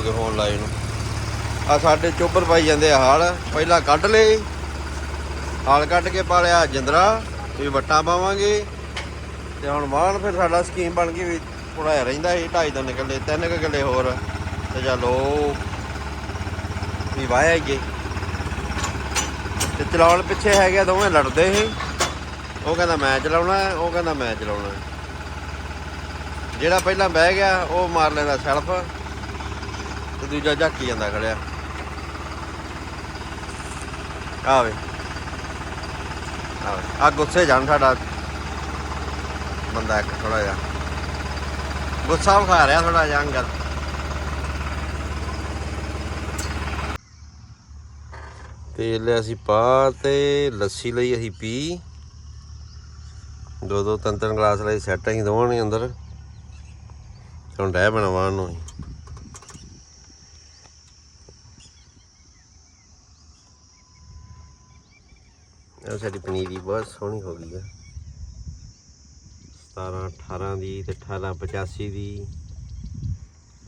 ਦਿਖਾਉਣ ਲਾਏ ਨੂੰ। ਆ ਸਾਡੇ ਚੋਬਰ ਪਾਈ ਜਾਂਦੇ ਆ ਹਾਲ। ਪਹਿਲਾਂ ਕੱਢ ਲਏ। ਹਾਲ ਕੱਢ ਕੇ ਪਾ ਲਿਆ ਜਿੰਦਰਾ। ਵੀ ਵੱਟਾਂ ਪਾਵਾਂਗੇ। ਤੇ ਹੁਣ ਮਾਨ ਫਿਰ ਸਾਡਾ ਸਕੀਮ ਬਣ ਗਈ ਵੀ ਥੋੜਾ ਰਹਿੰਦਾ ਸੀ, ਢਾਈ ਦਾ ਨਿਕਲੇ ਤਿੰਨ ਕੁ ਕਿੱਲੇ ਹੋਰ। ਤੇ ਚਲੋ ਵੀ ਵਾਇਆ ਗਏ ਤੇ ਚਲਾਉਣ ਪਿੱਛੇ ਹੈਗੇ ਆ ਦੋਵੇਂ ਲੜਦੇ ਸੀ। ਉਹ ਕਹਿੰਦਾ ਮੈਂ ਚਲਾਉਣਾ ਉਹ ਕਹਿੰਦਾ ਮੈਂ ਚਲਾਉਣਾ ਜਿਹੜਾ ਪਹਿਲਾਂ ਬਹਿ ਗਿਆ, ਉਹ ਮਾਰ ਲੈਂਦਾ ਸੈਲਫ। ਤੇ ਦੂਜਾ ਝਾਕੀ ਜਾਂਦਾ ਖੜਿਆ। ਆਵੇ ਆਵੇ ਆ ਗੁੱਸੇ ਜਾਣ ਸਾਡਾ ਬੰਦਾ ਇੱਕ ਥੋੜਾ ਜਿਹਾ। ਗੁੱਸਾ ਵਿਖਾ ਰਿਹਾ ਥੋੜਾ ਜਿਹਾ ਅੰਗਦ। ਤੇਲ ਅਸੀਂ ਪਾ ਤੇ ਲੱਸੀ ਲਈ ਅਸੀਂ ਪੀ। ਦੋ ਦੋ ਤਿੰਨ ਤਿੰਨ ਗਲਾਸ ਲਈ ਸੈੱਟ ਅਸੀਂ ਦੋਵਾਂ ਨੇ ਅੰਦਰ। ਹੁਣ ਡਹਿ ਬਣਾਵਾਂ ਨੂੰ ਇਹ ਸਾਡੀ ਪਨੀਰੀ ਬਹੁਤ ਸੋਹਣੀ ਹੋ ਗਈ ਹੈ 17 18 ਦੀ ਤੇ 18 85 ਦੀ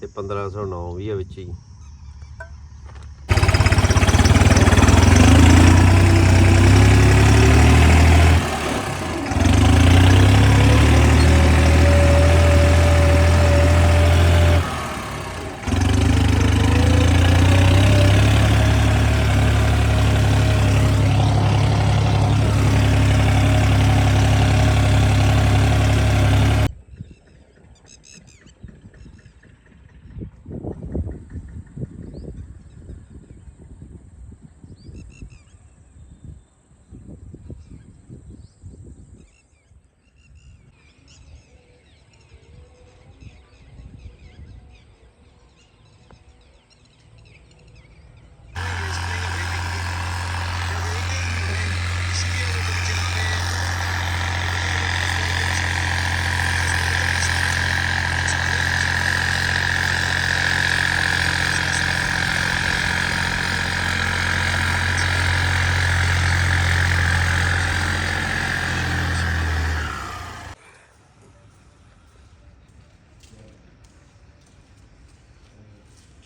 ਤੇ 1509 ਵੀ ਹੈ ਵਿੱਚ ਹੀ।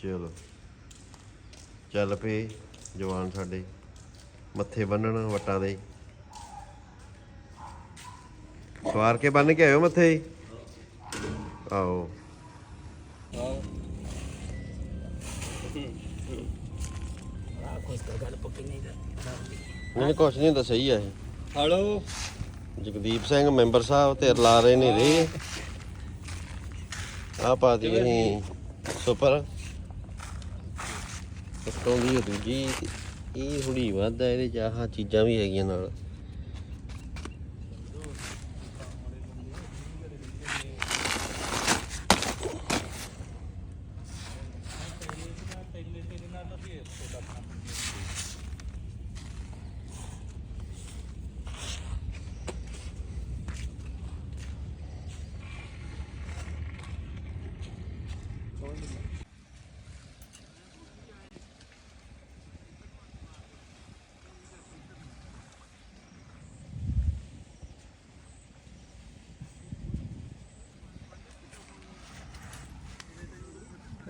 ਚਲੋ। ਚੱਲ ਪਏ ਜਵਾਨ ਸਾਡੇ। ਮੱਥੇ ਬੰਨਣ ਵਟਾਂ ਦੇ। ਸਵਾਰ ਕੇ ਬੰਨ ਕੇ ਆਇਓ ਮੱਥੇ। ਆਓ। ਨਹੀਂ ਕੁਛ ਨਹੀਂ ਤਾਂ ਸਹੀ ਆ ਇਹ। ਹਲੋ। ਜਗਦੀਪ ਸਿੰਘ ਮੈਂਬਰ ਸਾਹਿਬ ਤੇ ਲਾ ਰਹੇ ਨੇ ਰੇ ਆ ਪਾਤੀ ਅਸੀਂ ਸੁਪਰ। ਉਤੋਂ ਦੀ ਉਹ ਦੂਜੀ ਇਹ ਥੋੜੀ ਵੱਧ ਆ ਇਹਦੇ ਚ ਆਹ ਚੀਜ਼ਾਂ ਵੀ ਹੈਗੀਆਂ ਨਾਲ।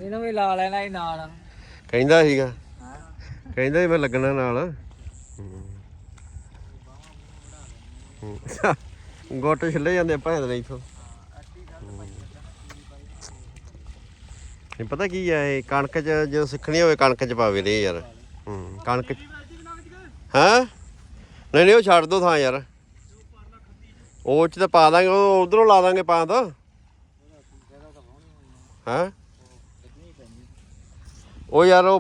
ਇਹਨੂੰ ਵੀ ਲਾ ਲੈਣਾ ਹੀ ਨਾਲ। ਕਹਿੰਦਾ ਸੀਗਾ। ਕਹਿੰਦਾ ਸੀ ਮੈਂ ਲੱਗਣਾ ਨਾਲ। ਗੁੱਟ ਛਿੱਲੇ ਜਾਂਦੇ ਭਾਂ ਦੇ ਇਥੋਂ। ਨਹੀਂ ਪਤਾ ਕੀ ਆ ਇਹ ਕਣਕ ਚ ਜਦੋਂ ਸਿੱਖਣੀ ਹੋਵੇ ਕਣਕ ਚ ਪਾਵੇ ਰੇ ਯਾਰ। ਹੂੰ ਕਣਕ ਹਾਂ? ਨਹੀਂ ਨਹੀਂ ਉਹ ਛੱਡ ਦੋ ਥਾਂ ਯਾਰ। ਉਹ ਚ ਤਾਂ ਪਾ ਦਾਂਗੇ ਉਹ ਉਧਰੋਂ ਲਾ ਦਾਂਗੇ ਪਾ ਦਾ ਹਾਂ? ਉਹ ਯਾਰ ਉਹ